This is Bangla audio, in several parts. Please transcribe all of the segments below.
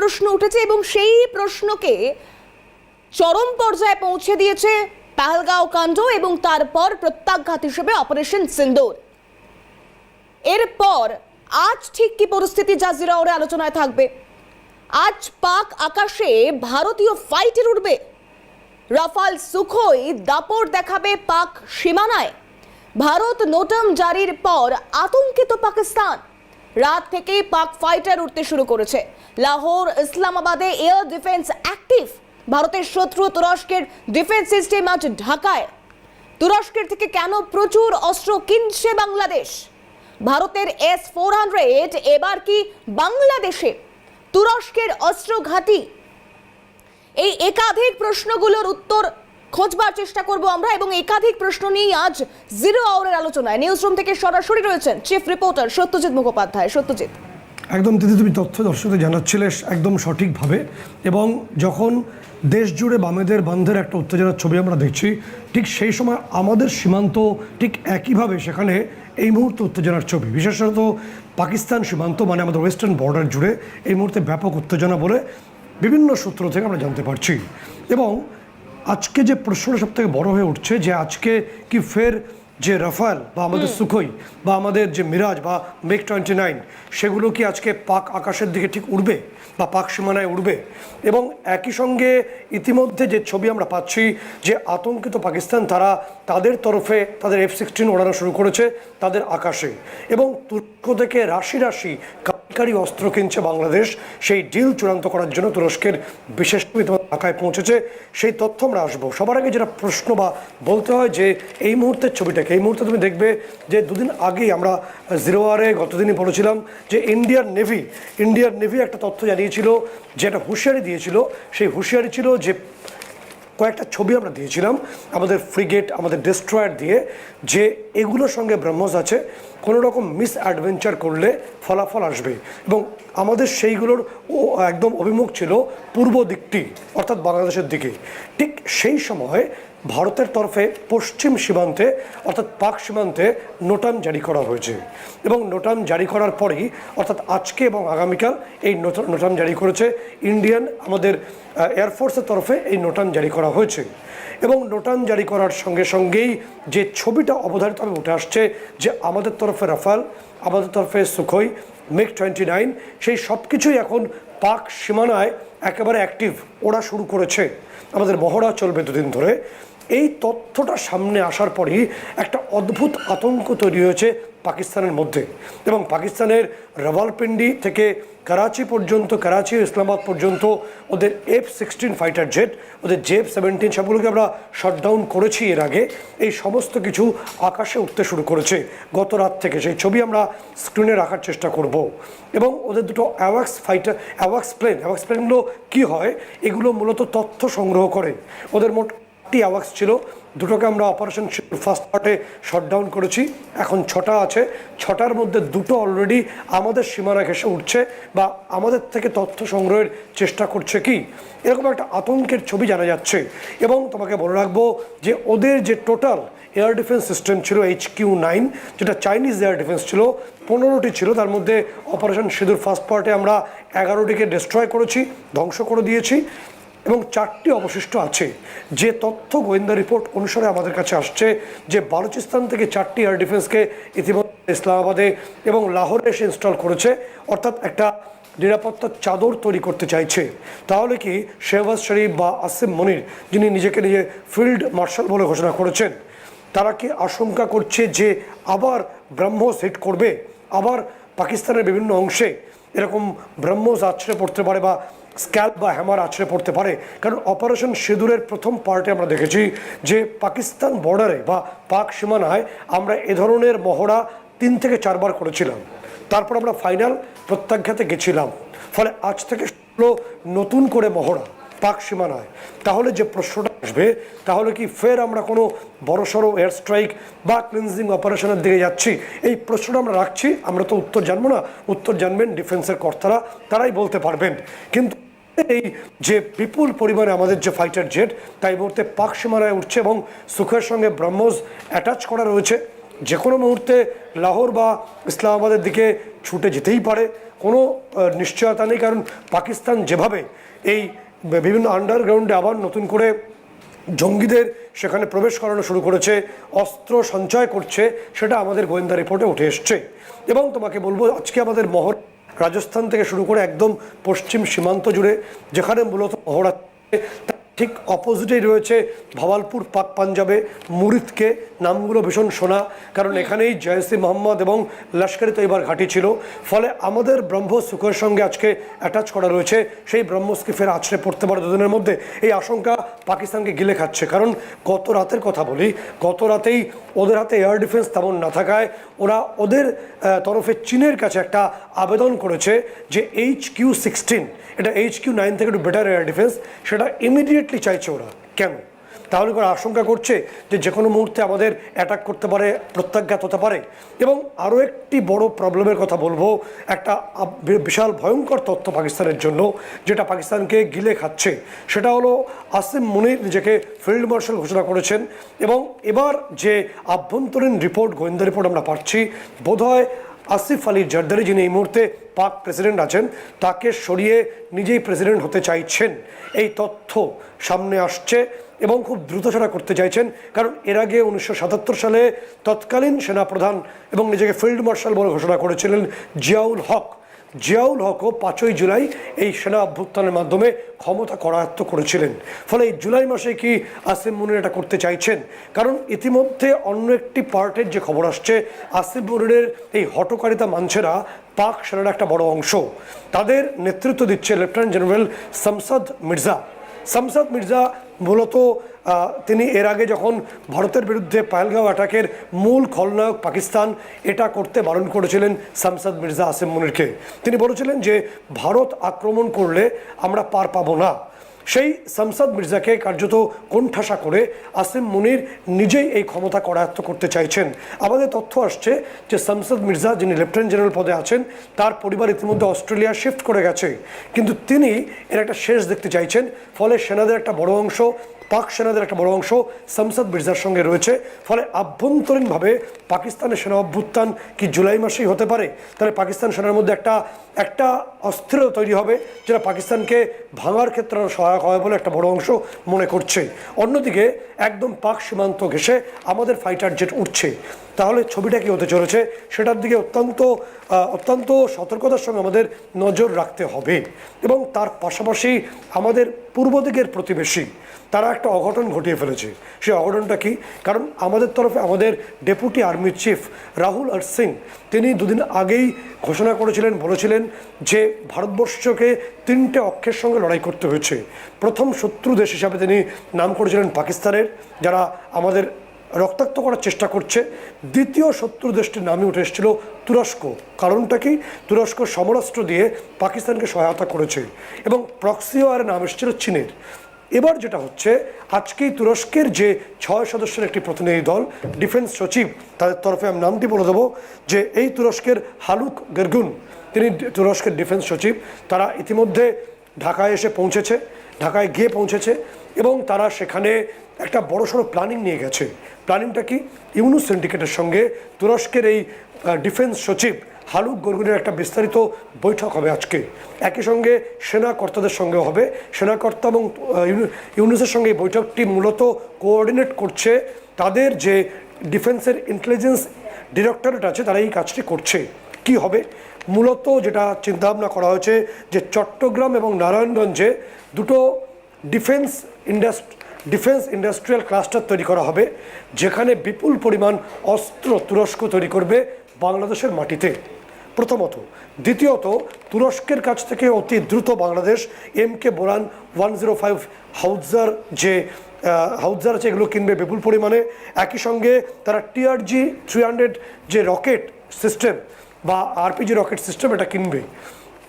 প্রশ্ন উঠেছে এবং সেই প্রশ্নকে চরম পর্যায়ে পৌঁছে দিয়েছে পাহলগাঁও কাণ্ড এবং তারপর প্রত্যাঘাত হিসেবে অপারেশন সিন্দুর। এরপর আজ ঠিক কি পরিস্থিতি জাজিরা ওরে আলোচনায় থাকবে? আজ পাক আকাশে ভারতীয় ফাইটার উঠবে রাফাল সুখোই দাপট দেখাবে পাক সীমানায়। ভারত নোটাম জারির পর আতঙ্কিত পাকিস্তান। রাত থেকেই পাক ফাইটার উঠতে শুরু করেছে। লাহোর ইসলামাবাদে এয়ার ডিফেন্স অ্যাক্টিভ। ভারতের শত্রু তুরস্কের ডিফেন্স সিস্টেম আজ ঢাকায়। তুরস্কের থেকে কেন প্রচুর অস্ত্র কিনছে বাংলাদেশ? ভারতের এস ফোর হান্ড্রেড এবার কি বাংলাদেশে তুরস্কের অস্ত্র ঘাঁটি এই একাধিক প্রশ্নগুলোর উত্তর খোঁজবার চেষ্টা করব আমরা এবং একাধিক প্রশ্ন নিয়ে আজ জিরো আওয়ারের আলোচনায় নিউজ রুম থেকে সরাসরি রয়েছেন চিফ রিপোর্টার সত্যজিৎ মুখোপাধ্যায়। সত্যজিৎ। একদম, দিদি, তুমি তথ্য দর্শকদের জানাচ্ছিলে একদম সঠিকভাবে এবং যখন দেশ জুড়ে বামেদের বন্ধের একটা উত্তেজনার ছবি আমরা দেখছি, ঠিক সেই সময় আমাদের সীমান্ত ঠিক একইভাবে সেখানে এই মুহূর্তে উত্তেজনার ছবি। বিশেষত পাকিস্তান সীমান্ত মানে আমাদের ওয়েস্টার্ন বর্ডার জুড়ে এই মুহূর্তে ব্যাপক উত্তেজনা বলে বিভিন্ন সূত্র থেকে আমরা জানতে পারছি। এবং আজকে যে প্রশ্নটা সব থেকে বড় হয়ে উঠছে যে আজকে কি ফের যে রাফাল বা আমাদের সুখই বা আমাদের যে মিরাজ বা মেক টোয়েন্টি নাইন সেগুলো কি আজকে পাক আকাশের দিকে ঠিক উড়বে বা পাক সীমানায় উড়বে? এবং একই সঙ্গে ইতিমধ্যে যে ছবি আমরা পাচ্ছি যে আতঙ্কিত পাকিস্তান তারা তাদের তরফে তাদের এফ সিক্সটিন ওড়ানো শুরু করেছে তাদের আকাশে। এবং তুর্ক থেকে রাশি রাশি কারিগরি অস্ত্র কিনছে বাংলাদেশ সেই ডিল চূড়ান্ত করার জন্য তুরস্কের বিশেষ ঢাকায় পৌঁছেছে, সেই তথ্য আমরা আসব। সবার আগে যেটা প্রশ্ন বা বলতে হয় যে, এই মুহূর্তের ছবিটাকে, এই মুহূর্তে তুমি দেখবে যে, দুদিন আগেই আমরা জিরো আরে গতদিনই বলেছিলাম যে, ইন্ডিয়ান নেভি ইন্ডিয়ান নেভি একটা তথ্য জানিয়েছিল যে, একটা হুঁশিয়ারি দিয়েছিল। সেই হুঁশিয়ারি ছিল যে, কয়েকটা ছবি আমরা দিয়েছিলাম আমাদের ফ্রিগেট, আমাদের ডিস্ট্রয়ার দিয়ে, যে, এগুলোর সঙ্গে ব্রহ্মস আছে। কোনো রকম মিস অ্যাডভেঞ্চার করলে ফলাফল আসবে। এবং আমাদের সেইগুলোর একদম অভিমুখ ছিল পূর্ব দিকটি, অর্থাৎ বাংলাদেশের দিকে। ঠিক সেই সময় ভারতের তরফে পশ্চিম সীমান্তে, অর্থাৎ পাক সীমান্তে নোটাম জারি করা হয়েছে। এবং নোটাম জারি করার পরেই, অর্থাৎ আজকে এবং আগামীকাল এই নোট- নোটাম জারি করেছে ইন্ডিয়ান আমাদের এয়ারফোর্সের তরফে এই নোটাম জারি করা হয়েছে। এবং নোটান জারি করার সঙ্গে সঙ্গেই যে ছবিটা অবধারিতভাবে উঠে আসছে, যে আমাদের তরফে রাফাল, আমাদের তরফে সুখই মেক টোয়েন্টি নাইন, সেই সব কিছুই এখন পাক সীমানায় একেবারে অ্যাক্টিভ। ওরা শুরু করেছে। আমাদের মহড়া চলবে দুদিন ধরে। এই তথ্যটা সামনে আসার পরই একটা অদ্ভুত আতঙ্ক তৈরি হয়েছে পাকিস্তানের মধ্যে। এবং পাকিস্তানের রাওয়ালপিন্ডি থেকে করাচি পর্যন্ত, করাচি ইসলামাবাদ পর্যন্ত ওদের এফ সিক্সটিন ফাইটার জেট ওদের জেফ সেভেন্টিন সবগুলোকে আমরা শাটডাউন করেছি এর আগে। এই সমস্ত কিছু আকাশে উঠতে শুরু করেছে গত রাত থেকে। সেই ছবি আমরা স্ক্রিনে রাখার চেষ্টা করব। এবং ওদের দুটো অ্যাওয়াক্স ফাইটার অ্যাওয়াক্স প্লেন অ্যাওয়াক্স প্লেনগুলো কী হয়? এগুলো মূলত তথ্য সংগ্রহ করে। ওদের মোট আটটি অ্যাওয়াক্স ছিল। দুটোকে আমরা অপারেশন ফার্স্ট পার্টে শটডাউন করেছি। এখন ছটা আছে। ছটার মধ্যে দুটো অলরেডি আমাদের সীমানা ঘেসে উঠছে বা আমাদের থেকে তথ্য সংগ্রহের চেষ্টা করছে কি? এরকম একটা আতঙ্কের ছবি জানা যাচ্ছে। এবং তোমাকে বলে রাখব যে ওদের যে টোটাল এয়ার ডিফেন্স সিস্টেম ছিল এইচ কিউ নাইন যেটা চাইনিজ এয়ার ডিফেন্স ছিল, পনেরোটি ছিল। তার মধ্যে অপারেশন সিঁদুর ফার্স্ট পার্টে আমরা এগারোটিকে ডিস্ট্রয় করেছি, ধ্বংস করে দিয়েছি। এবং চারটি অবশিষ্ট আছে। যে তথ্য গোয়েন্দা রিপোর্ট অনুসারে আমাদের কাছে আসছে যে বালুচিস্তান থেকে চারটি এয়ার ডিফেন্সকে ইতিমধ্যে ইসলামাবাদে এবং লাহোরে এসে ইনস্টল করেছে, অর্থাৎ একটা নিরাপত্তার চাদর তৈরি করতে চাইছে। তাহলে কি শেহবাজ শরীফ বা আসিম মনির, যিনি নিজেকে নিজে ফিল্ড মার্শাল বলে ঘোষণা করেছেন, তারা কি আশঙ্কা করছে যে আবার ব্রহ্মোস হিট করবে? আবার পাকিস্তানের বিভিন্ন অংশে এরকম ব্রহ্মোস আছড়ে পড়তে পারে বা স্ক্যাল্প বা হ্যামার আছড়ে পড়তে পারে। কারণ অপারেশন সিঁদুরের প্রথম পার্টে আমরা দেখেছি যে পাকিস্তান বর্ডারে বা পাক সীমানায় আমরা এ ধরনের মহড়া তিন থেকে চারবার করেছিলাম। তারপর আমরা ফাইনাল প্রত্যাখ্যাতে গেছিলাম। ফলে আজ থেকে নতুন করে মহড়া পাক সীমানায়। তাহলে যে প্রশ্নটা আসবে, তাহলে কি ফের আমরা কোনো বড়সড় এয়ার স্ট্রাইক বা ক্লিনজিং অপারেশনের দিকে যাচ্ছি? এই প্রশ্নটা আমরা রাখছি। আমরা তো উত্তর জানব না। উত্তর জানবেন ডিফেন্সের কর্তারা। তারাই বলতে পারবেন। কিন্তু এই যে বিপুল পরিমাণে আমাদের যে ফাইটার জেট তাই মুহূর্তে পাক সীমানায় উঠছে এবং সুখের সঙ্গে ব্রহ্মোস অ্যাটাচ করা রয়েছে। যে কোনো মুহূর্তে লাহোর বা ইসলামাবাদের দিকে ছুটে যেতেই পারে। কোনো নিশ্চয়তা নেই, কারণ পাকিস্তান যেভাবে এই বিভিন্ন আন্ডারগ্রাউন্ডে আবার নতুন করে জঙ্গিদের সেখানে প্রবেশ করানো শুরু করেছে, অস্ত্র সঞ্চয় করছে, সেটা আমাদের গোয়েন্দা রিপোর্টে উঠে এসছে। এবং তোমাকে বলব, আজকে আমাদের মহর রাজস্থান থেকে শুরু করে একদম পশ্চিম সীমান্ত জুড়ে যেখানে মূলত মহড়া তার ঠিক অপোজিটেই রয়েছে ভাওয়ালপুর পাক পাঞ্জাবে। মুরিদকে নামগুলো ভীষণ শোনা কারণ এখানেই জয়সি মোহাম্মদ এবং লস্করি তৈবার ঘাঁটি ছিল। ফলে আমাদের ব্রহ্মোস সুখের সঙ্গে আজকে অ্যাটাচ করা রয়েছে সেই ব্রহ্মোসকে ফের আছড়ে পড়তে পারে দুদিনের মধ্যে। এই আশঙ্কা পাকিস্তানকে গিলে খাচ্ছে কারণ গত রাতের কথা বলি গত রাতেই ওদের হাতে এয়ার ডিফেন্স তেমন না থাকায় ওরা ওদের তরফে চীনের কাছে একটা আবেদন করেছে যে এইচ কিউ সিক্সটিন এটা এইচ কিউ নাইন থেকে একটু বেটার এয়ার ডিফেন্স সেটা ইমিডিয়েটলি চাইছে ওরা। কেন? তাহলে করে আশঙ্কা করছে যে যে কোনো মুহূর্তে আমাদের অ্যাটাক করতে পারে, প্রত্যাঘাত হতে পারে? এবং আরও একটি বড় প্রবলেমের কথা বলব, একটা বিশাল ভয়ঙ্কর তথ্য পাকিস্তানের জন্য, যেটা পাকিস্তানকে গিলে খাচ্ছে। সেটা হলো আসিম মুনির, নিজেকে ফিল্ড মার্শাল ঘোষণা করেছেন এবং এবার যে আভ্যন্তরীণ রিপোর্ট, গোয়েন্দা রিপোর্ট আমরা পাচ্ছি, বোধহয় আসিফ আলী জারদারি যিনি এই মুহূর্তে পাক প্রেসিডেন্ট আছেন, তাকে সরিয়ে নিজেই প্রেসিডেন্ট হতে চাইছেন। এই তথ্য সামনে আসছে এবং খুব দ্রুত সেটা করতে চাইছেন, কারণ এর আগে উনিশশো সাতাত্তর সালে তৎকালীন সেনাপ্রধান এবং নিজেকে ফিল্ড মার্শাল বলে ঘোষণা করেছিলেন জিয়াউল হক। জিয়াউল হকও পাঁচই জুলাই এই সেনা অভ্যুত্থানের মাধ্যমে ক্ষমতা করায়ত্ত করেছিলেন। ফলে এই জুলাই মাসে কি আসিম মুনির এটা করতে চাইছেন? কারণ ইতিমধ্যে অন্য একটি পার্টের যে খবর আসছে আসিম মুনিরের এই হটকারিতা মানছে না পাক সেনার একটা বড় অংশ। তাদের নেতৃত্ব দিচ্ছে লেফটেন্যান্ট জেনারেল সামসাদ মির্জা। শামসাদ মির্জা মূলত তিনি এর আগে যখন ভারতের বিরুদ্ধে পায়েলগাঁও অ্যাটাকের মূল খলনায়ক পাকিস্তান এটা করতে বারণ করেছিলেন সামসাদ মির্জা আসেম মুনিরকে, তিনি বলেছিলেন যে, ভারত আক্রমণ করলে আমরা পার পাবো না। সেই সামসাদ মির্জাকে কার্যত কোণঠাসা করে আসিম মুনির নিজেই এই ক্ষমতা করায়ত্ত করতে চাইছেন। আমাদের তথ্য আসছে যে সামসাদ মির্জা যিনি লেফটেন্যান্ট জেনারেল পদে আছেন, তার পরিবার ইতিমধ্যে অস্ট্রেলিয়া শিফট করে গেছে। কিন্তু তিনি এর একটা শেষ দেখতে চাইছেন, ফলে সেনাদের একটা বড় অংশ পাক সেনাদের একটা বড় অংশ সামসাদ মির্জার সঙ্গে রয়েছে। ফলে আভ্যন্তরীণভাবে পাকিস্তানের সেনা অভ্যুত্থান কি জুলাই মাসেই হতে পারে? তাহলে পাকিস্তান সেনার মধ্যে একটা একটা অস্থিরতা তৈরি হবে যেটা পাকিস্তানকে ভাঙার ক্ষেত্রে সহায়ক হবে বলে একটা বড় অংশ মনে করছে। অন্যদিকে একদম পাক সীমান্ত ঘেসে আমাদের ফাইটার জেট উঠছে। তাহলে ছবিটা কি হতে চলেছে? সেটার দিকে অত্যন্ত অত্যন্ত সতর্কতার সঙ্গে আমাদের নজর রাখতে হবে। এবং তার পাশাপাশি আমাদের পূর্ব দিকের প্রতিবেশী, তারা একটা অঘটন ঘটিয়ে ফেলেছে। সেই অঘটনটা কি? কারণ আমাদের তরফে আমাদের deputy army chief Rahul R Singh, তিনি দুদিন আগেই ঘোষণা করেছিলেন, বলেছিলেন যে ভারতবর্ষকে তিনটে অক্ষের সঙ্গে লড়াই করতে হয়েছে। প্রথম শত্রু দেশ হিসাবে তিনি নাম করেছিলেন পাকিস্তানের, যারা আমাদের রক্তাক্ত করার চেষ্টা করছে। দ্বিতীয় শত্রু দেশটির নামে উঠে এসেছিল তুরস্ক। কারণটা কি? তুরস্ক সমরাস্ত্র দিয়ে পাকিস্তানকে সহায়তা করেছে এবং প্রক্সিও আর নাম এসেছিল চীনের। এবার যেটা হচ্ছে, আজকেই তুরস্কের যে ছয় সদস্যের একটি প্রতিনিধি দল ডিফেন্স সচিব, তাদের তরফে আমি নামটি বলে দেবো যে এই তুরস্কের হালুক গেরগুন, তিনি তুরস্কের ডিফেন্স সচিব, তারা ইতিমধ্যে ঢাকায় এসে পৌঁছেছে, ঢাকায় গিয়ে পৌঁছেছে এবং তারা সেখানে একটা বড়সড় প্ল্যানিং নিয়ে গেছে। প্ল্যানিংটা কি? ইউনুস সিন্ডিকেটের সঙ্গে তুরস্কের এই ডিফেন্স সচিব হালুক গরগুনের একটা বিস্তারিত বৈঠক হবে আজকে। একই সঙ্গে সেনা কর্তাদের সঙ্গেও হবে। সেনাকর্তা এবং ইউনুসের সঙ্গে এই বৈঠকটি মূলত কোঅর্ডিনেট করছে তাদের যে ডিফেন্সের ইন্টেলিজেন্স ডিরেক্টরেট আছে তারা এই কাজটি করছে। কি হবে? মূলত যেটা চিন্তাভাবনা করা হয়েছে যে চট্টগ্রাম এবং নারায়ণগঞ্জে দুটো defence industry defence industrial cluster তৈরি করা হবে, যেখানে বিপুল পরিমাণ অস্ত্র তুরস্ক তৈরি করবে বাংলাদেশের মাটিতে। প্রথমত। দ্বিতীয়ত, তুরস্কের কাছ থেকে অতি দ্রুত Bangladesh M K বোরান one zero five howitzer যে হাউজার আছে, এগুলো কিনবে বিপুল পরিমাণে। একই সঙ্গে তারা টিআরজি থ্রি হান্ড্রেড যে রকেট সিস্টেম বা আরপিজি রকেট সিস্টেম এটা কিনবে।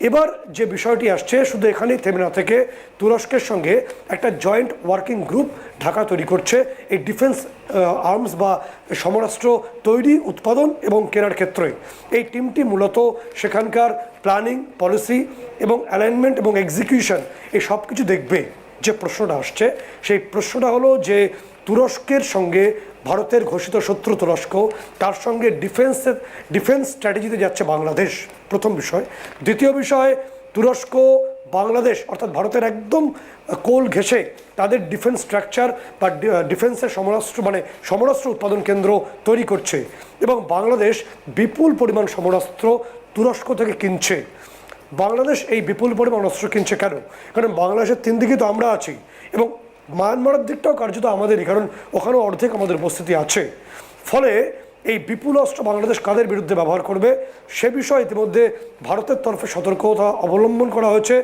এবার যে বিষয়টি আসছে, শুধু এখানেই থেমে না থেকে তুরস্কের সঙ্গে একটা জয়েন্ট ওয়ার্কিং গ্রুপ ঢাকা তৈরি করছে। এই ডিফেন্স আর্মস বা সমরাস্ত্র তৈরি, উৎপাদন এবং কেনার ক্ষেত্রে। এই টিমটি মূলত সেখানকার প্ল্যানিং পলিসি এবং অ্যালাইনমেন্ট এবং এক্সিকিউশন এই সব কিছু দেখবে যে প্রশ্নটা আসছে। সেই প্রশ্নটা হলো যে তুরস্কের সঙ্গে ভারতের ঘোষিত শত্রু তুরস্ক, তার সঙ্গে ডিফেন্সের ডিফেন্স স্ট্র্যাটেজিতে যাচ্ছে বাংলাদেশ। প্রথম বিষয়। দ্বিতীয় বিষয়, তুরস্ক, বাংলাদেশ অর্থাৎ ভারতের একদম কোল ঘেঁষে তাদের ডিফেন্স স্ট্রাকচার বা ডিফেন্সের সমরাস্ত্র মানে সমরাস্ত্র উৎপাদন কেন্দ্র তৈরি করছে এবং বাংলাদেশ বিপুল পরিমাণ সমরাস্ত্র তুরস্ক থেকে কিনছে। বাংলাদেশ এই বিপুল পরিমাণ অস্ত্র কিনছে কেন? কারণ বাংলাদেশের তিন দিকে তো আমরা আছি এবং মায়ানমারের দিকটাও কার্যত আমাদেরই, কারণ ওখানেও অর্ধেক আমাদের উপস্থিতি আছে। ফলে এই বিপুল অস্ত্র বাংলাদেশ কাদের বিরুদ্ধে ব্যবহার করবে? সে বিষয়ে ইতিমধ্যে ভারতের তরফে সতর্কতা অবলম্বন করা হয়েছে।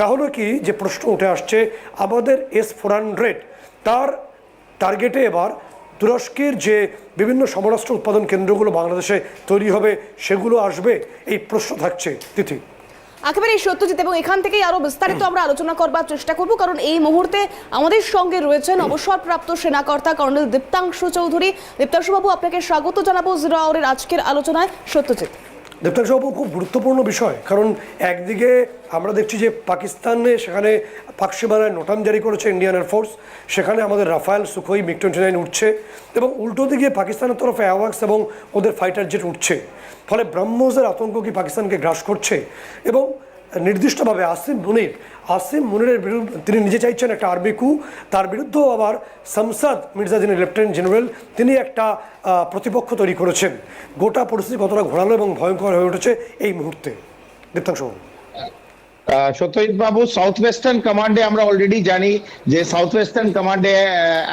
তাহলে কি যে প্রশ্ন উঠে আসছে, আমাদের এস ফোর হান্ড্রেড তার টার্গেটে এবার তুরস্কের যে বিভিন্ন সমরাষ্ট্র উৎপাদন কেন্দ্রগুলো বাংলাদেশে তৈরি হবে, সেগুলো আসবে? এই প্রশ্ন থাকছে তিথি। একেবারে সত্যজিৎ, এবং এখান থেকেই আরও বিস্তারিত আমরা আলোচনা করবার চেষ্টা করব, কারণ এই মুহূর্তে আমাদের সঙ্গে রয়েছেন অবসরপ্রাপ্ত সেনাকর্তা কর্নেল দীপ্তাংশু চৌধুরী। দীপ্তাংশু বাবু, আপনাকে স্বাগত জানাব জিরো আওয়ারের আজকের আলোচনায় সত্যজিৎ। দেবতাংশ বাবু খুব গুরুত্বপূর্ণ বিষয়। কারণ একদিকে আমরা দেখছি যে পাকিস্তানে সেখানে পাক সীমানায় নোটাম জারি করেছে ইন্ডিয়ান এয়ারফোর্স সেখানে আমাদের Rafale, Sukhoi MiG twenty nine উঠছে এবং উল্টো দিকে পাকিস্তানের তরফে অ্যাওয়াক্স এবং ওদের ফাইটার জেট উঠছে। ফলে ব্রাহ্মসের আতঙ্ক কি পাকিস্তানকে গ্রাস করছে? এবং নির্দিষ্টভাবে আসিম মুনির, আসিম মুনিরের বিরুদ্ধে তিনি নিজে চাইছেন একটা আর্মি কু তার বিরুদ্ধেও আবার সংসদ মির্জা যিনি লেফটেন্যান্ট জেনারেল তিনি একটা প্রতিপক্ষ তৈরি করেছেন। গোটা পরিস্থিতি কতটা ঘোরালো এবং ভয়ঙ্কর হয়ে উঠেছে এই মুহূর্তে। দীপ্তাংশ সত্যজিৎ বাবু সাউথ ওয়েস্টার্ন কমান্ডে আমরা অলরেডি জানি যে সাউথ ওয়েস্টার্ন কমান্ডে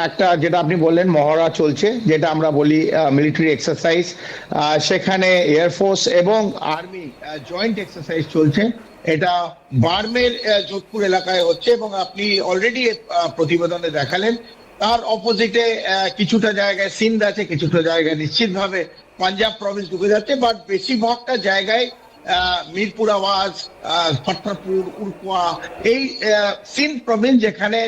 একটা যেটা আপনি বললেন, মহড়া চলছে, যেটা আমরা বলি মিলিটারি এক্সারসাইজ সেখানে এয়ারফোর্স এবং আর্মি জয়েন্ট এক্সারসাইজ চলছে। এটা বার্মের যোধপুর এলাকায় হচ্ছে এবং আপনি অলরেডি প্রতিবেদনে দেখালেন। তার অপোজিটে কিছুটা জায়গায় সিন্ধ আছে কিছুটা জায়গায় নিশ্চিতভাবে পাঞ্জাব প্রভিন্স ঢুকে যাচ্ছে বাট বেশিরভাগটা জায়গায় মিরপুর আওয়াজ আহ, ফট্টাপুর উরকুয়া এই সিন্ধ প্রভিন্স যেখানে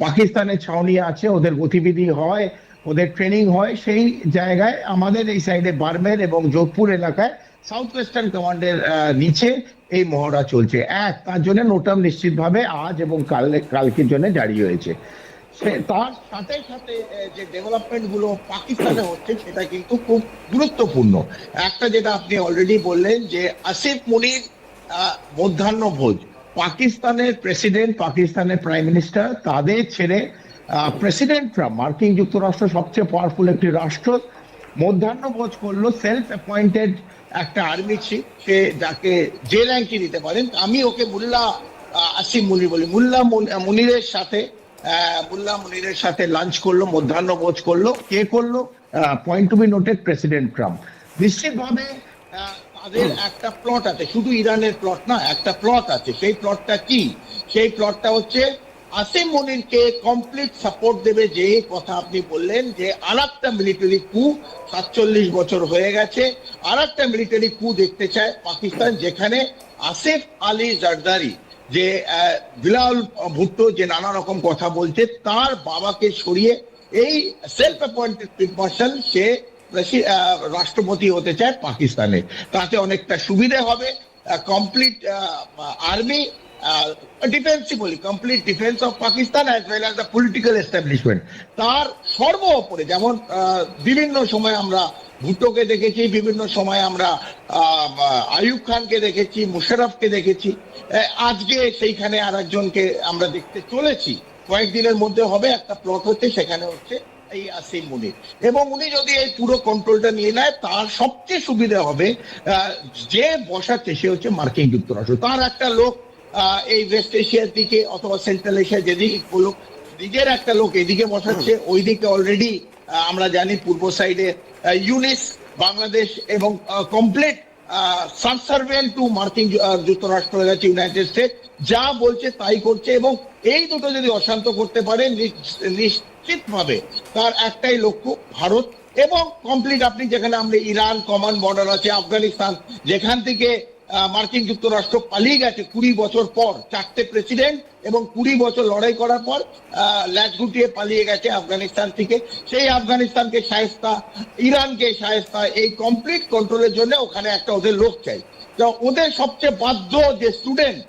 পাকিস্তানের ছাউনি আছে ওদের গতিবিধি হয় ওদের ট্রেনিং হয় সেই জায়গায় আমাদের এই সাইডে বার্মের এবং যোধপুর এলাকায় সাউথ ওয়েস্টার্ন কমান্ডের নিচে এই মহড়া চলছে। এক, তার জন্য নোটাম নিশ্চিতভাবে আজ এবং কাল, কালকের জন্য জারি হয়েছে। তার সাথে সাথে যে ডেভেলপমেন্টগুলো পাকিস্তানে হচ্ছে, সেটা কিন্তু খুব গুরুত্বপূর্ণ। একটা যেটা আপনি অলরেডি বললেন যে আসিফ মুনির মধ্যাহ্ন ভোজ পাকিস্তানের প্রেসিডেন্ট পাকিস্তানের প্রাইম মিনিস্টার তাদের ছেড়ে প্রেসিডেন্ট মার্কিন যুক্তরাষ্ট্র সবচেয়ে পাওয়ারফুল একটি রাষ্ট্র মধ্যাহ্ন ভোজ করল সেলফ অ্যাপয়েন্টেড একটা আর্মি চিফ সে যাকে যে র্যাঙ্কই দিতে পারেন। আমি ওকে মুল্লা আসিফ মুনির বলি। মুল্লা মুনিরের সাথে মুল্লা মুনিরের সাথে লাঞ্চ করল মধ্যাহ্ন ভোজ করল। কে করল? Point to be noted president Trump নিশ্চিতভাবে তাদের একটা প্লট আছে। শুধু ইরানের প্লট না, একটা প্লট আছে। সেই প্লটটা কি? সেই প্লটটা হচ্ছে আসিম মনিরকে কমপ্লিট সাপোর্ট দেবে যে কথা আপনি বললেন যে আর একটা মিলিটারি কু সাতচল্লিশ বছর হয়ে গেছে। আর একটা মিলিটারি কু দেখতে চায় পাকিস্তান, যেখানে আসিফ আলী জারদারি যে বিলাল ভুট্টো যে নানা রকম কথা বলছে, তার বাবাকে সরিয়ে এই সেলফ অ্যাপয়েন্টেড মার্শাল সে রাষ্ট্রপতি হতে চায় পাকিস্তানে। তাতে অনেকটা সুবিধে হবে। কমপ্লিট আর্মি ডিফেন্সই বলি complete defence of Pakistan as well as the political establishment তার সর্ব ওপরে যেমন বিভিন্ন সময় আমরা ভুট্টোকে দেখেছি বিভিন্ন সময় আমরা আহ, আইয়ুব খানকে দেখেছি মুশারফকে দেখেছি। আজকে সেইখানে আর একজনকে আমরা দেখতে চলেছি। কয়েকদিনের মধ্যে হবে একটা প্লট হচ্ছে সেখানে হচ্ছে এই আসিম মুনির এবং উনি যদি এই পুরো কন্ট্রোলটা নিয়ে নেয় তার সবচেয়ে সুবিধা হবে যে বসাচ্ছে সে হচ্ছে মার্কিন যুক্তরাষ্ট্র। তার একটা লোক এই ওয়েস্ট এশিয়ার দিকে অথবা সেন্ট্রাল এশিয়া যেদিকে লোক নিজের একটা লোক এদিকে বসাচ্ছে ওইদিকে অলরেডি আমরা জানি পূর্ব সাইডে ইউনিস বাংলাদেশ এবং কমপ্লিট সাবসার্ভেন্ট টু মার্কিন যুক্তরাষ্ট্র হয়ে গেছে ইউনাইটেড স্টেট যা বলছে তাই করছে এবং এই দুটো যদি অশান্ত করতে পারে নিশ্চিতভাবে তার একটাই লক্ষ্য ভারত এবং কমপ্লিট আপনি যেখানে আমরা ইরান কমন বর্ডার আছে আফগানিস্তান যেখান থেকে মার্কিন যুক্তরাষ্ট্র পালিয়ে গেছে কুড়ি বছর পর চারটে প্রেসিডেন্ট এবং কুড়ি বছর লড়াই করার পর ল্যাচ গুটিয়ে পালিয়ে গেছে আফগানিস্তান থেকে। সেই আফগানিস্তানকে সায়স্তা ইরানকে সায়স্তা এই কমপ্লিট কন্ট্রোলের জন্য ওখানে একটা ওদের লোক চাই। তো ওদের সবচেয়ে বাধ্য যে স্টুডেন্ট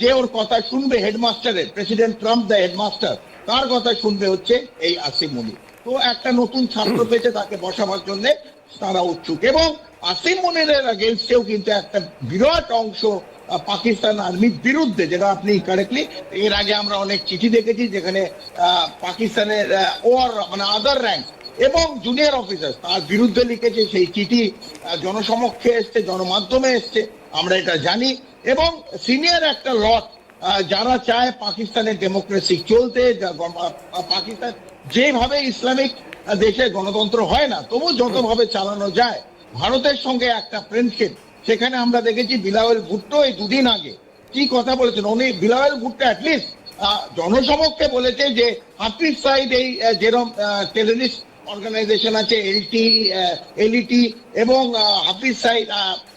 যে ওর কথা শুনবে হেডমাস্টারের প্রেসিডেন্ট ট্রাম্প দ্য হেডমাস্টার তার কথা শুনবে হচ্ছে এই আসিম মুনি তো একটা নতুন ছাত্র পেয়েছে তাকে বসাবার জন্য তারা উৎসুক। এবং আসিম মনিরের এগেনস্টেও কিন্তু একটা বিরাট অংশ পাকিস্তান আর্মির বিরুদ্ধে, যেটা আপনি কারেক্টলি এর আগে আমরা অনেক চিঠি দেখেছি যেখানে পাকিস্তানের ওয়ার মানে আদার র্যাঙ্ক এবং জুনিয়র অফিসার তার বিরুদ্ধে লিখেছে সেই চিঠি জনসমক্ষে এসছে, জনমাধ্যমে এসছে, আমরা এটা জানি। এবং সিনিয়র একটা লট যারা চায় পাকিস্তানের ডেমোক্রেসি চলতে পাকিস্তান যেভাবে ইসলামিক দেশে গণতন্ত্র হয় না, তবু যতভাবে চালানো যায় ভারতের সঙ্গে একটা ফ্রেন্ডশিপ সেখানে আমরা দেখেছি বিলাওয়েল ভুট্টো এই দুদিন আগে। কি কথা বলেছেন? উনি বিলাওয়েল ভুট্টো অ্যাটলিস্ট জনসমক্ষে বলেছে যে হাফিজ সাইড এই যেরকম টেররিস্ট অর্গানাইজেশন আছে এলটি এলইটি এবং আহ, হাফিজ সাইদ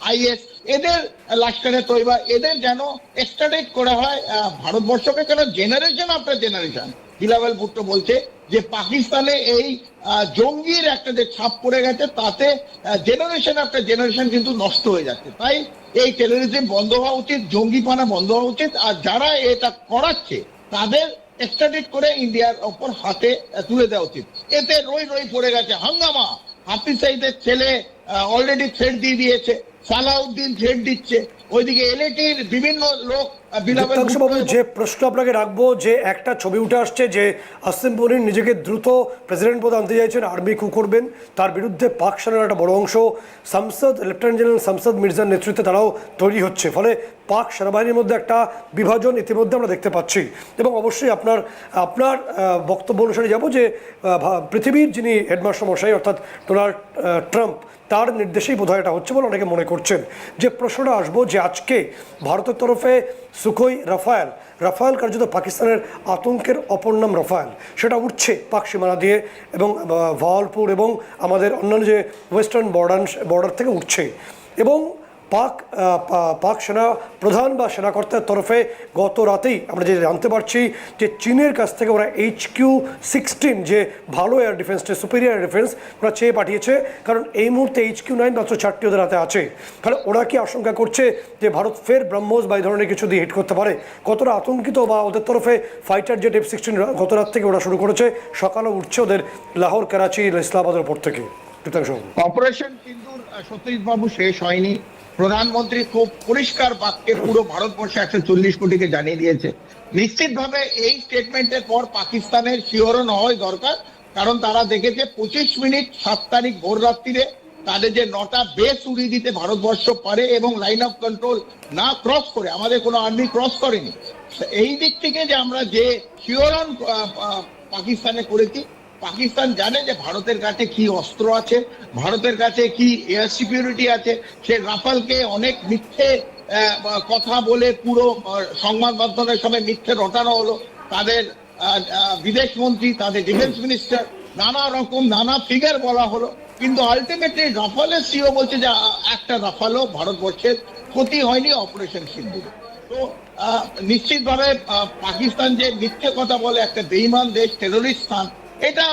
আইএস এদের লাস্কারে তৈবা এদের যেন এক্সট্রাডেট করা হয় ভারতবর্ষকে কেন generation after generation Bilawal Bhutto বলছে যে পাকিস্তানে এই জঙ্গির একটা যে ছাপ পড়ে গেছে, তাতে জেনারেশন আফটার জেনারেশন কিন্তু নষ্ট হয়ে যাচ্ছে। তাই এই টেরোরিজম বন্ধ হওয়া উচিত, জঙ্গিপানা বন্ধ হওয়া উচিত, আর যারা এটা করাচ্ছে, তাদের এক্সট্রাডিট করে ইন্ডিয়ার ওপর হাতে তুলে দেওয়া উচিত। এতে রই রই পড়ে গেছে হাঙ্গামা। হাফিজ সাইদের ছেলে অলরেডি থ্রেড দিয়ে দিয়েছে, সালাউদ্দিন থ্রেড দিচ্ছে। ওইদিকে এলএটির বিভিন্ন লোক যে প্রশ্ন আপনাকে রাখব যে একটা ছবি উঠে আসছে যে আসিম মনির নিজেকে দ্রুত প্রেসিডেন্ট পদে আনতে চাইছেন আর্মি কু করবেন। তার বিরুদ্ধে পাক সেনার একটা বড় অংশ সংসদ লেফটেন্যান্ট জেনারেল সংসদ মির্জার নেতৃত্বে তারাও তৈরি হচ্ছে। ফলে পাক সেনাবাহিনীর মধ্যে একটা বিভাজন ইতিমধ্যে আমরা দেখতে পাচ্ছি। এবং অবশ্যই আপনার আপনার বক্তব্য অনুসারে যাব যে পৃথিবীর যিনি হেডমাস্টার মশাই অর্থাৎ ডোনাল্ড ট্রাম্প তার নির্দেশেই বোধহয় এটা হচ্ছে বলে অনেকে মনে করছেন। যে প্রশ্নটা আসব যে আজকে ভারতের তরফে সুখই রাফায়েল। রাফায়েল কার্যত পাকিস্তানের আতঙ্কের অপর নাম রাফায়েল। সেটা উঠছে পাক সীমানা দিয়ে এবং ভওয়ালপুর এবং আমাদের অন্যান্য যে ওয়েস্টার্ন বর্ডার বর্ডার থেকে উঠছে। এবং পাক পাক সেনা প্রধান বা সেনাকর্তার তরফে গত রাতেই আমরা যে জানতে পারছি যে চীনের কাছ থেকে ওরা এইচ কিউ সিক্সটিন যে ভালো এয়ার ডিফেন্স সুপিরিয়ার ডিফেন্স ওরা চেয়ে পাঠিয়েছে। কারণ এই মুহূর্তে এইচ কিউ নাইন মাত্র চারটি ওদের হাতে আছে। তাহলে ওরা কি আশঙ্কা করছে যে ভারত ফের ব্রহ্মোস বা এই ধরনের কিছু দিয়ে হিট করতে পারে? কতটা আতঙ্কিত বা ওদের তরফে ফাইটার জেট এফ সিক্সটিন গত রাত থেকে ওরা শুরু করেছে সকালে উঠছে ওদের লাহোর, করাচি, ইসলামাবাদের ওপর থেকে। অপারেশন সিন্দুর সত্যজিৎ বাবু শেষ হয়নি। প্রধানমন্ত্রী খুব পরিষ্কার বাক্যে পুরো ভারতবর্ষে একশো চল্লিশ কোটিকে জানিয়ে দিয়েছে। নিশ্চিতভাবে এই স্টেটমেন্টের পর পাকিস্তানের শিহরণ হওয়াই দরকার কারণ তারা দেখেছে পঁচিশ মিনিট সাত তারিখ ভোর রাত্রিরে তাদের যে নটা বেস উড়িয়ে দিতে ভারতবর্ষ পারে এবং লাইন অফ কন্ট্রোল না ক্রস করে আমাদের কোনো আর্মি ক্রস করেনি। এই দিক থেকে যে আমরা যে আহ, পাকিস্তানে করেছি পাকিস্তান জানে যে ভারতের কাছে কি অস্ত্র আছে, ভারতের কাছে কি এয়ার সিকিউরিটি আছে। সে রাফালকে অনেক মিথ্যে কথা বলে পুরো সংবাদ মাধ্যমের সামনে মিথ্যে রটানো হলো। তাদের বিদেশ মন্ত্রী, তাদের ডিফেন্স মিনিস্টার নানা রকম নানা ফিগার বলা হলো। কিন্তু আলটিমেটলি রাফালের সিও বলছে যে একটা রাফালও ভারতবর্ষের ক্ষতি হয়নি অপারেশন সিন্ধুরে। তো নিশ্চিতভাবে পাকিস্তান যে মিথ্যে কথা বলে একটা বেইমান দেশ টেরোরিস্ট স্থান এটা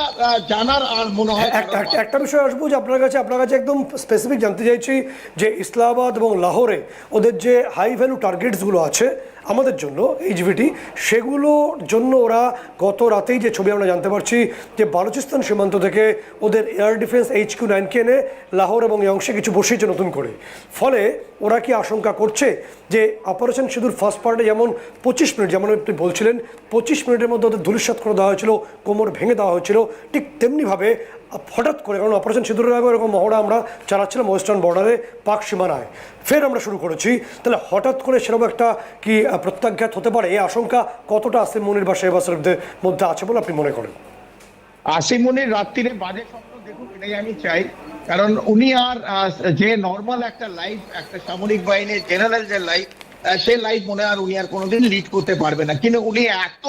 জানার আর মনে হয় একটা একটা- বিষয় আসব যে আপনার কাছে আপনার কাছে একদম স্পেসিফিক জানতে চাইছি যে ইসলামাবাদ এবং লাহোরে ওদের যে হাই ভ্যালু টার্গেটসগুলো আছে আমাদের জন্য এইচভিটি সেগুলোর জন্য ওরা গত রাতেই যে ছবি আমরা জানতে পারছি যে বালুচিস্তান সীমান্ত থেকে ওদের এয়ার ডিফেন্স এইচ কিউ নাইনকে এনে লাহোর এবং অংশে কিছু বসিয়েছে নতুন করে। ফলে ওরা কি আশঙ্কা করছে যে অপারেশন সিঁদুর ফার্স্ট পার্টে যেমন পঁচিশ মিনিট, যেমন আপনি বলছিলেন, পঁচিশ মিনিটের মধ্যে ওদের ধুলিসাৎ করে দেওয়া হয়েছিল, কোমর ভেঙে দেওয়া হয়েছিল, ঠিক তেমনিভাবে হঠাৎ করে, কারণ অপারেশন সিঁদুরের আগে এরকম মহড়া আমরা চালাচ্ছিলাম ওয়েস্টার্ন বর্ডারে পাক সীমানায়। ফের আমরা শুরু করেছি। তাহলে হঠাৎ করে সেরকম একটা কি প্রত্যাঘাত হতে পারে? এই আশঙ্কা কতটা আসিম মনির বা শেহবাসের মধ্যে আছে বলে আপনি মনে করেন? আসিমনির রাত্রিরে বাজে স্বপ্ন দেখুক এটাই আমি চাই। কারণ উনি আর যে নর্মাল একটা লাইফ একটা সামরিক বাহিনীর জেনারেল যে লাইফ সে লাইফ মনে আর উনি আর কোনোদিন লিড করতে পারবে না। কিন্তু উনি এত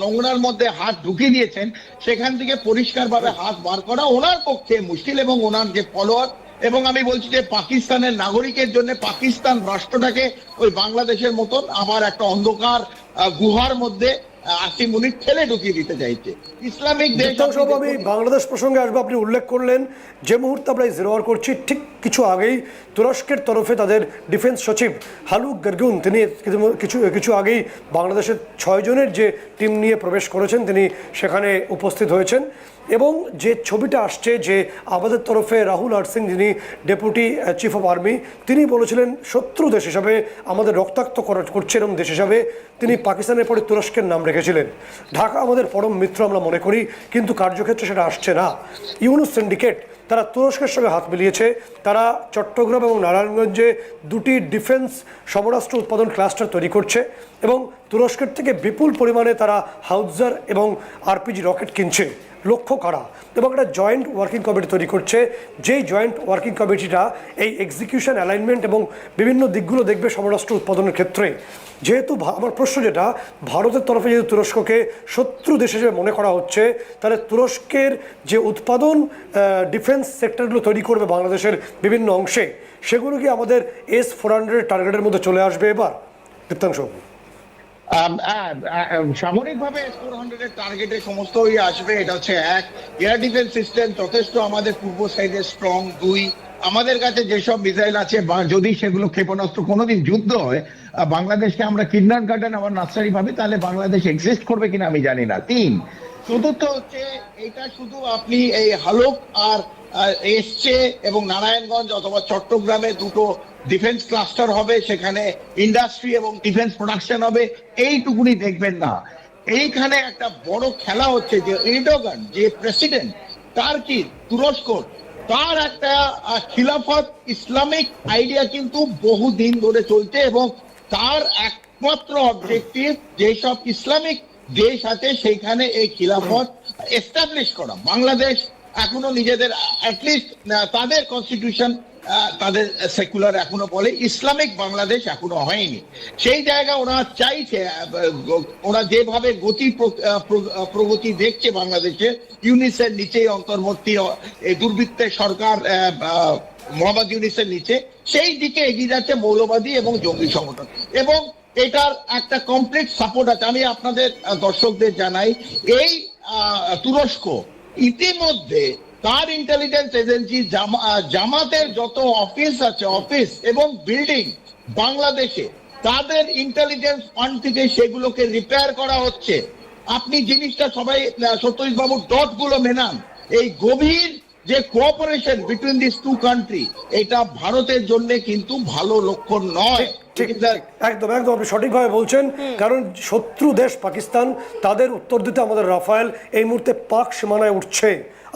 নোংরার মধ্যে হাত ঢুকিয়ে দিয়েছেন, সেখান থেকে পরিষ্কারভাবে হাত বার করা ওনার পক্ষে মুশকিল এবং ওনার যে ফলোয়ার এবং আমি বলছি যে পাকিস্তানের নাগরিকের জন্য পাকিস্তান রাষ্ট্রটাকে ওই বাংলাদেশের মতন আবার একটা অন্ধকার গুহার মধ্যে আহ, আসিম মুনির ঠেলে ঢুকিয়ে দিতে চাইছে। ইসলামিক দেশ আমি বাংলাদেশ প্রসঙ্গে আসব আপনি উল্লেখ করলেন যে মুহূর্তে আমরা জিরো আওয়ার করছি ঠিক কিছু আগেই তুরস্কের তরফে তাদের ডিফেন্স সচিব হালুক গার্গুন তিনি কিছু- কিছু কিছু আগেই বাংলাদেশের ছয়জনের যে টিম নিয়ে প্রবেশ করেছেন তিনি সেখানে উপস্থিত হয়েছেন। এবং যে ছবিটা আসছে যে আমাদের তরফে রাহুল আর সিং, যিনি ডেপুটি চিফ অফ আর্মি তিনি বলেছিলেন শত্রু দেশ হিসাবে আমাদের রক্তাক্ত করা- করছে এবং দেশ হিসাবে তিনি পাকিস্তানের পরে তুরস্কের নাম রেখেছিলেন। ঢাকা আমাদের পরম মিত্র আমরা মনে করি, কিন্তু কার্যক্ষেত্রে সেটা আসছে না। ইউনুস সিন্ডিকেট তারা তুরস্কের সঙ্গে হাত মিলিয়েছে। তারা চট্টগ্রাম এবং নারায়ণগঞ্জে দুটি ডিফেন্স সমরাস্ত্র উৎপাদন ক্লাস্টার তৈরি করছে এবং তুরস্কের থেকে বিপুল পরিমাণে তারা হাউজার এবং আরপিজি রকেট কিনছে। লক্ষ্য করা এবং একটা জয়েন্ট ওয়ার্কিং কমিটি তৈরি করছে। যেই জয়েন্ট ওয়ার্কিং কমিটিটা এই এক্সিকিউশন অ্যালাইনমেন্ট এবং বিভিন্ন দিকগুলো দেখবে সমরাষ্ট্র উৎপাদনের ক্ষেত্রে। যেহেতু আমার প্রশ্ন যেটা, ভারতের তরফে যেহেতু তুরস্ককে শত্রু দেশ হিসেবে মনে করা হচ্ছে, তাহলে তুরস্কের যে উৎপাদন ডিফেন্স সেক্টরগুলো তৈরি করবে বাংলাদেশের বিভিন্ন অংশে, সেগুলো কি আমাদের এস ফোর হান্ড্রেড টার্গেটের মধ্যে চলে আসবে এবার? দীপ্তাংশ। সামরিক ভাবে ফোর হান্ড্রেড টার্গেটে সমস্তই আসবে, এটা হচ্ছে এক। এয়ার ডিফেন্স সিস্টেম যথেষ্ট আমাদের পূর্ব সাইডে স্ট্রং দুই, আমাদের কাছে যেসব মিসাইল আছে, বা যদি সেগুলো ক্ষেপণাস্ত্র কোনোদিন যুদ্ধ হয় বাংলাদেশকে আমরা কিন্ডার গার্ডেন আবার নার্সারি ভাবি তাহলে বাংলাদেশ এক্সিস্ট করবে কিনা আমি জানি না। তিন, চতুর্থ হচ্ছে, এটা শুধু আপনি এই হালক আর এসছে এবং নারায়ণগঞ্জ অথবা চট্টগ্রামে দুটো ডিফেন্স ক্লাস্টার হবে, সেখানে ইন্ডাস্ট্রি এবং ডিফেন্স প্রোডাকশন হবে, এইটুকুনি দেখবেন না। এইখানে একটা বড় খেলা হচ্ছে যে এরডোগান যে প্রেসিডেন্ট তার কি তুরস্ক, তার একটা খিলাফত ইসলামিক আইডিয়া কিন্তু বহু দিন ধরে চলছে এবং তার একমাত্র অবজেক্টিভ যেসব ইসলামিক দেশ আছে, সেইখানে এই খিলাফত এস্টাবলিশ করা। বাংলাদেশ এখনও নিজেদের তাদের কনস্টিটিউশন তাদের সেকুলার এখনও বলে, ইসলামিক বাংলাদেশ এখনও হয়নি। সেই জায়গা ওরা চাইছে ওরা যেভাবে গতি প্রগতি দেখছে বাংলাদেশে, ইউনিসের নিচেই অন্তর্বর্তী দুর্বৃত্তের সরকার মোহাম্মদ ইউনিসের নিচে, সেই দিকে এগিয়ে যাচ্ছে মৌলবাদী এবং জঙ্গি সংগঠন। এবং এটার একটা কমপ্লিট সাপোর্ট আছে। আমি আপনাদের দর্শকদের জানাই, এই তুরস্ক ইতিমধ্যে তার ইন্টেলিজেন্স এজেন্সি জামাতের যত অফিস আছে অফিস এবং বিল্ডিং বাংলাদেশে, তাদের ইন্টেলিজেন্স ফান্ড থেকে সেগুলোকে রিপেয়ার করা হচ্ছে। আপনি জিনিসটা সবাই সত্যজিৎ বাবু ডটগুলো মেনান এই গভীর যে cooperation between this two country এটা ভারতের জন্য কিন্তু ভালো লক্ষণ নয়। একদম একদম আপনি সঠিকভাবে বলছেন। কারণ শত্রু দেশ পাকিস্তান তাদের উত্তর দিতে আমাদের রাফায়েল এই মুহূর্তে পাক সীমানায় উঠছে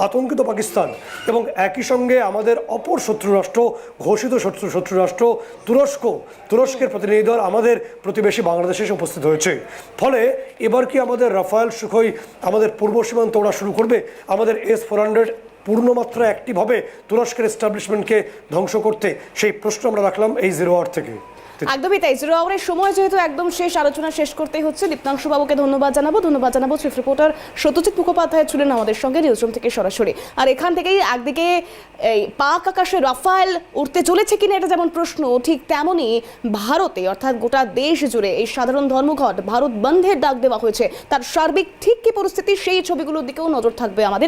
আতঙ্কিত পাকিস্তান। এবং একই সঙ্গে আমাদের অপর শত্রু রাষ্ট্র ঘোষিত শত্রু শত্রু রাষ্ট্র তুরস্ক। তুরস্কের প্রতিনিধি দল আমাদের প্রতিবেশী বাংলাদেশে এসে উপস্থিত হয়েছে। ফলে এবার কি আমাদের রাফায়েল সুখই আমাদের পূর্ব সীমান্ত ওরা শুরু করবে? আমাদের এস ফোর হান্ড্রেড পূর্ণমাত্রা অ্যাক্টিভ হবে তুরস্কের এস্টাবলিশমেন্টকে ধ্বংস করতে সেই প্রশ্ন আমরা রাখলাম এই জিরো আওয়ার থেকে। একদমই তাই জিরো আওয়ারের সময় যেহেতু একদম শেষ, আলোচনা শেষ করতেই হচ্ছে, দীপ্তাংশু বাবুকে ধন্যবাদ জানাব ধন্যবাদ জানাব চিফ রিপোর্টার সত্যজিৎ মুখোপাধ্যায় ছিলেন আমাদের সঙ্গে, নিউজরুম থেকে সরাসরি। আর এখান থেকেই একদিকে এই পাক আকাশে রাফায়েল উঠতে চলেছে কিনা এটা যেমন প্রশ্ন, ঠিক তেমনই ভারতে, অর্থাৎ গোটা দেশ জুড়ে এই সাধারণ ধর্মঘট, ভারত বন্ধের ডাক দেওয়া হয়েছে। তার সার্বিক ঠিক কি পরিস্থিতি, সেই ছবিগুলোর দিকেও নজর থাকবে আমাদের।